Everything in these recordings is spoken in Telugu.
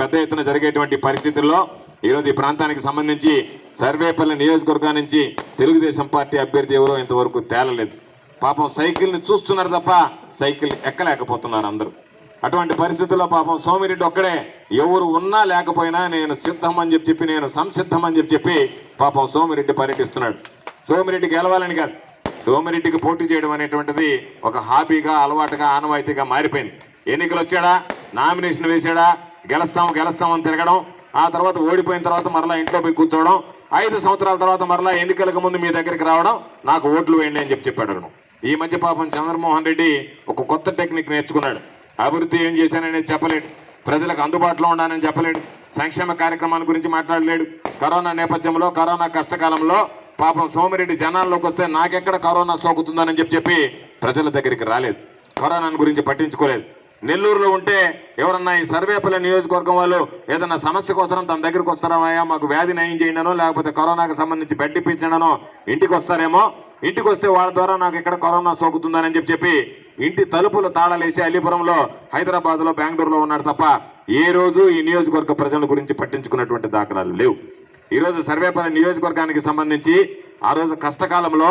పెద్ద ఎత్తున జరిగేటువంటి పరిస్థితుల్లో ఈరోజు ఈ ప్రాంతానికి సంబంధించి సర్వేపల్లి నియోజకవర్గం నుంచి తెలుగుదేశం పార్టీ అభ్యర్థి ఎవరో ఇంతవరకు తేలలేదు. పాపం సైకిల్ని చూస్తున్నారు తప్ప సైకిల్ ఎక్కలేకపోతున్నారు అందరూ. అటువంటి పరిస్థితుల్లో పాపం సోమిరెడ్డి ఒక్కడే ఎవరు ఉన్నా లేకపోయినా నేను సిద్ధం అని చెప్పి చెప్పి నేను సంసిద్ధం అని చెప్పి చెప్పి పాపం సోమిరెడ్డి పర్యటిస్తున్నాడు. సోమిరెడ్డి గెలవాలని కాదు. సోమిరెడ్డికి పోటీ చేయడం అనేటువంటిది ఒక హాబీగా అలవాటుగా ఆనవాయితీగా మారిపోయింది. ఎన్నికలు వచ్చాడా నామినేషన్ వేసాడా? గెలుస్తాం గెలుస్తాం అని తిరగడం. ఆ తర్వాత ఓడిపోయిన తర్వాత మరలా ఇంట్లో పోయి కూర్చోవడం. ఐదు సంవత్సరాల తర్వాత మరలా ఎన్నికలకు ముందు మీ దగ్గరికి రావడం. నాకు ఓట్లు వేయండి అని చెప్పి చెప్పాడు అతను. ఈ మధ్య పాపం చంద్రమోహన్ రెడ్డి ఒక కొత్త టెక్నిక్ నేర్చుకున్నాడు. అభివృద్ధి ఏం చేశాననేది చెప్పలేడు. ప్రజలకు అందుబాటులో ఉండాలని చెప్పలేడు. సంక్షేమ కార్యక్రమాల గురించి మాట్లాడలేడు. కరోనా నేపథ్యంలో కరోనా కష్టకాలంలో పాపం సోమిరెడ్డి జనాల్లోకి వస్తే నాకెక్కడ కరోనా సోకుతుందని చెప్పి చెప్పి ప్రజల దగ్గరికి రాలేదు. కరోనాను గురించి పట్టించుకోలేదు. నెల్లూరులో ఉంటే ఎవరన్నా ఈ సర్వేపల్లి నియోజకవర్గం వాళ్ళు ఏదన్నా సమస్య కోసం తన దగ్గరికి వస్తారామయ్యా మాకు వ్యాధి నయం చేయడనో లేకపోతే కరోనాకు సంబంధించి బెడ్ ఇప్పించడనో ఇంటికి వస్తారేమో. ఇంటికి వస్తే వాళ్ళ ద్వారా నాకు ఇక్కడ కరోనా సోకుతుందని చెప్పి చెప్పి ఇంటి తలుపులు తాళలేసి అలీపురంలో హైదరాబాద్లో బెంగళూరులో ఉన్నాడు తప్ప ఏ రోజు ఈ నియోజకవర్గ ప్రజల గురించి పట్టించుకున్నటువంటి దాఖలాలు లేవు. ఈరోజు సర్వేపల్లి నియోజకవర్గానికి సంబంధించి ఆ రోజు కష్టకాలంలో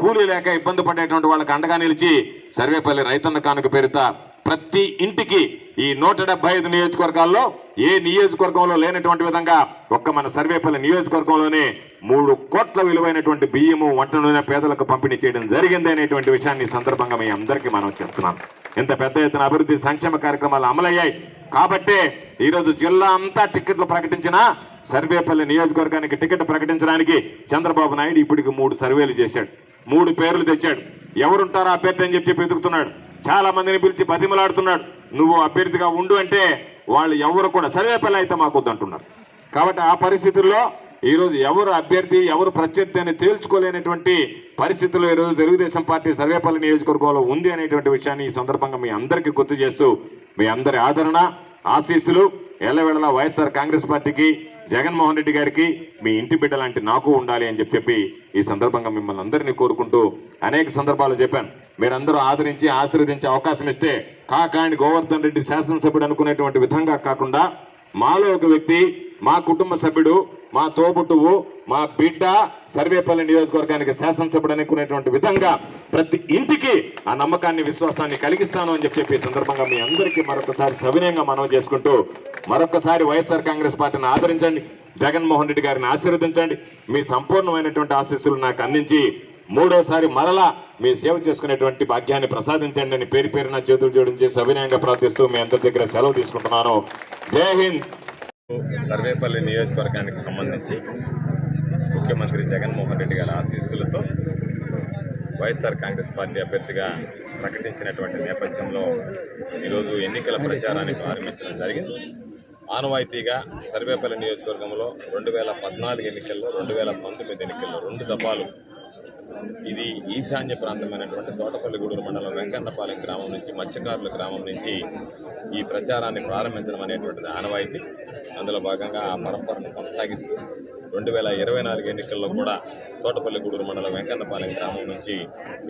కూలీ లేక ఇబ్బంది పడేటువంటి వాళ్ళకి అండగా నిలిచి సర్వేపల్లి రైతన్న కానుక పేరిత ప్రతి ఇంటికి ఈ నూట డెబ్బై ఐదు నియోజకవర్గాల్లో ఏ నియోజకవర్గంలో లేనటువంటి విధంగా ఒక్క మన సర్వేపల్లి నియోజకవర్గంలోనే మూడు కోట్ల విలువైనటువంటి బియ్యము వంట నూనె పేదలకు పంపిణీ చేయడం జరిగింది అనేటువంటి విషయాన్ని సందర్భంగా మీ అందరికీ మనం చేస్తున్నాం ఇంత పెద్ద ఎత్తున అభివృద్ధి సంక్షేమ కార్యక్రమాలు అమలయ్యాయి. కాబట్టే ఈరోజు జిల్లా అంతా టికెట్లు ప్రకటించిన సర్వేపల్లి నియోజకవర్గానికి టికెట్ ప్రకటించడానికి చంద్రబాబు నాయుడు ఇప్పటికి మూడు సర్వేలు చేశాడు. మూడు పేర్లు తెచ్చాడు. ఎవరుంటారో అభ్యర్థి అని చెప్పి చెప్పి వెతుకుతున్నాడు చాలా మందిని పిలిచి బతిమలాడుతున్నాడు. నువ్వు అభ్యర్థిగా ఉండు అంటే వాళ్ళు ఎవరు కూడా సర్వేపల్లి అయితే మాకు వద్దంటున్నారు. కాబట్టి ఆ పరిస్థితుల్లో ఈరోజు ఎవరు అభ్యర్థి ఎవరు ప్రత్యర్థి అని తేల్చుకోలేనటువంటి పరిస్థితుల్లో ఈరోజు తెలుగుదేశం పార్టీ సర్వేపల్లి నియోజకవర్గంలో ఉంది అనేటువంటి విషయాన్ని ఈ సందర్భంగా మీ అందరికీ గుర్తు చేస్తూ మీ అందరి ఆదరణ ఆశీస్సులు ఎల్లవేళలా వైఎస్ఆర్ కాంగ్రెస్ పార్టీకి జగన్మోహన్ రెడ్డి గారికి మీ ఇంటి బిడ్డ లాంటి నాకు ఉండాలి అని చెప్పి ఈ సందర్భంగా మిమ్మల్ని అందరినీ కోరుకుంటూ అనేక సందర్భాలు చెప్పాను. మీరందరూ ఆదరించి ఆశీర్వదించే అవకాశం ఇస్తే కాకాండి గోవర్ధన్ రెడ్డి శాసనసభ్యుడు అనుకునేటువంటి విధంగా కాకుండా మాలో ఒక వ్యక్తి మా కుటుంబ సభ్యుడు మా తోబుట్టువు మా బిడ్డ సర్వేపల్లి నియోజకవర్గానికి శాసనసభ్యుడు అనుకునేటువంటి విధంగా ప్రతి ఇంటికి ఆ నమ్మకాన్ని విశ్వాసాన్ని కలిగిస్తాను అని చెప్పి చెప్పి ఈ సందర్భంగా మీ అందరికీ మరొకసారి సవినయంగా మనవి చేసుకుంటూ మరొకసారి వైఎస్ఆర్ కాంగ్రెస్ పార్టీని ఆదరించండి. జగన్మోహన్ రెడ్డి గారిని ఆశీర్వదించండి. మీ సంపూర్ణమైనటువంటి ఆశీస్సులు నాకు అందించి మూడోసారి మరలా మీరు సేవ చేసుకునేటువంటి భాగ్యాన్ని ప్రసాదించండి అని పేరు పేరున చేతులు జోడించి సవినయంగా ప్రార్థిస్తూ మీ అందరి దగ్గర సెలవు తీసుకుంటున్నాను. జై హింద్. సర్వేపల్లి నియోజకవర్గానికి సంబంధించి ముఖ్యమంత్రి జగన్మోహన్ రెడ్డి గారి ఆశీస్సులతో వైఎస్ఆర్ కాంగ్రెస్ పార్టీ అభ్యర్థిగా ప్రకటించినటువంటి నేపథ్యంలో ఈరోజు ఎన్నికల ప్రచారాన్ని ప్రారంభించడం జరిగింది. ఆనవాయితీగా సర్వేపల్లి నియోజకవర్గంలో రెండు వేల పద్నాలుగు ఎన్నికల్లో రెండు వేల పంతొమ్మిది ఎన్నికల్లో రెండు దఫాలు ఇది ఈశాన్య ప్రాంతమైనటువంటి తోటపల్లిగూడూరు మండలం వెంకన్నపాలెం గ్రామం నుంచి మత్స్యకారుల గ్రామం నుంచి ఈ ప్రచారాన్ని ప్రారంభించడం అనేటువంటిది ఆనవాయితీ. అందులో భాగంగా ఆ పరంపరను కొనసాగిస్తూ రెండు వేల ఇరవై నాలుగు ఎన్నికల్లో కూడా తోటపల్లి గూడూరు మండలం వెంకన్నపాలెం గ్రామం నుంచి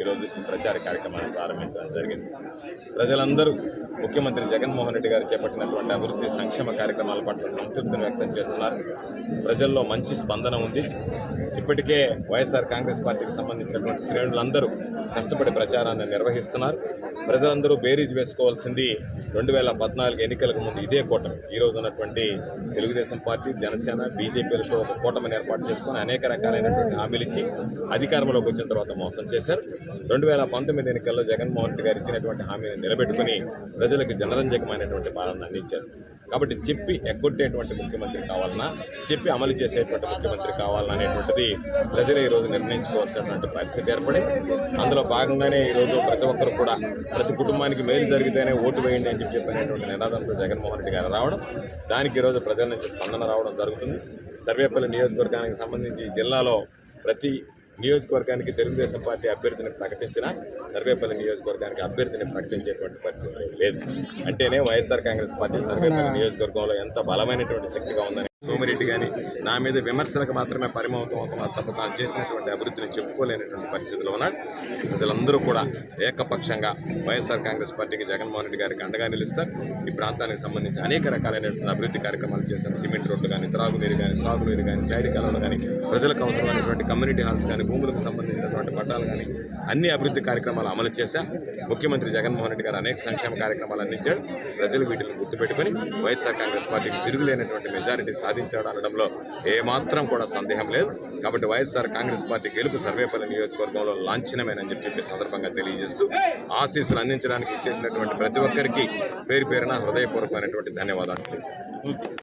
ఈరోజు ప్రచార కార్యక్రమాన్ని ప్రారంభించడం జరిగింది. ప్రజలందరూ ముఖ్యమంత్రి జగన్మోహన్ రెడ్డి గారు చేపట్టినటువంటి అభివృద్ధి సంక్షేమ కార్యక్రమాల పట్ల సంతృప్తిని వ్యక్తం చేస్తున్నారు. ప్రజల్లో మంచి స్పందన ఉంది. ఇప్పటికే వైఎస్ఆర్ కాంగ్రెస్ పార్టీకి సంబంధించినటువంటి శ్రేణులందరూ కష్టపడి ప్రచారాన్ని నిర్వహిస్తున్నారు. ప్రజలందరూ బేరీజ్ వేసుకోవాల్సింది రెండు వేల పద్నాలుగు ఎన్నికలకు ముందు ఇదే కూటమి. ఈ రోజు ఉన్నటువంటి తెలుగుదేశం పార్టీ జనసేన బీజేపీలతో ఒక కూటమిని ఏర్పాటు చేసుకుని అనేక రకాలైనటువంటి హామీలు ఇచ్చి అధికారంలోకి వచ్చిన తర్వాత మోసం చేశారు. రెండు వేల పంతొమ్మిది ఎన్నికల్లో జగన్మోహన్ రెడ్డి గారు ఇచ్చినటువంటి హామీని నిలబెట్టుకుని ప్రజలకు జనరంజకమైనటువంటి పాలన అందించారు. కాబట్టి చెప్పి ఎక్కొట్టేటువంటి ముఖ్యమంత్రి కావాలన్నా చెప్పి అమలు చేసేటువంటి ముఖ్యమంత్రి కావాలన్నా అనేటువంటిది ప్రజలు ఈరోజు నిర్ణయించుకోవాల్సినటువంటి పరిస్థితి ఏర్పడి అందులో భాగంగానే ఈరోజు ప్రతి ఒక్కరు కూడా ప్రతి కుటుంబానికి మేలు జరిగితేనే ఓటు వేయండి అని చెప్పి చెప్పినటువంటి నినాదంతో జగన్మోహన్ రెడ్డి గారు రావడం దానికి ఈరోజు ప్రజల నుంచి స్పందన రావడం జరుగుతుంది. సర్వేపల్లి నియోజకవర్గానికి సంబంధించి జిల్లాలో ప్రతి నియోజకవర్గానికి తెలుగుదేశం పార్టీ అభ్యర్థిని ప్రకటించిన సర్వేపల్లి నియోజకవర్గానికి అభ్యర్థిని ప్రకటించేటువంటి పరిస్థితి లేదు. అంటేనే వైఎస్ఆర్ కాంగ్రెస్ పార్టీ సర్వేపల్లి నియోజకవర్గంలో ఎంత బలమైనటువంటి శక్తిగా ఉందని సోమిరెడ్డి కానీ నా మీద విమర్శలకు మాత్రమే పరిమితం అవుతున్నారు తప్ప తాను చేసినటువంటి అభివృద్ధిని చెప్పుకోలేనటువంటి పరిస్థితిలో ఉన్నాడు ప్రజలందరూ కూడా ఏకపక్షంగా వైఎస్ఆర్ కాంగ్రెస్ పార్టీకి జగన్మోహన్ రెడ్డి గారికి అండగా నిలుస్తారు. ఈ ప్రాంతానికి సంబంధించి అనేక రకాలైనటువంటి అభివృద్ధి కార్యక్రమాలు చేశారు. సిమెంట్ రోడ్లు కానీ త్రాగునీరు కానీ సాగునీరు కానీ సైడ్ కాలంలో కానీ ప్రజలకు అవసరమైనటువంటి కమ్యూనిటీ హాల్స్ కానీ భూములకు సంబంధించినటువంటి పట్టాలు కానీ అన్ని అభివృద్ధి కార్యక్రమాలు అమలు చేశా. ముఖ్యమంత్రి జగన్మోహన్ రెడ్డి గారు అనేక సంక్షేమ కార్యక్రమాలు అందించాడు ప్రజలు వీటిని గుర్తుపెట్టుకొని వైఎస్ఆర్ కాంగ్రెస్ పార్టీకి తిరుగులేనటువంటి మెజారిటీ సాధించాడు అనడంలో ఏమాత్రం కూడా సందేహం లేదు. కాబట్టి వైఎస్ఆర్ కాంగ్రెస్ పార్టీ గెలుపు సర్వేపల్లి నియోజకవర్గంలో లాంఛనమేనని చెప్పి చెప్పి సందర్భంగా తెలియజేస్తూ ఆశీస్సులు అందించడానికి చేసినటువంటి ప్రతి ఒక్కరికి పేరు పేరున హృదయపూర్వకమైనటువంటి ధన్యవాదాలు తెలియజేస్తున్నాను.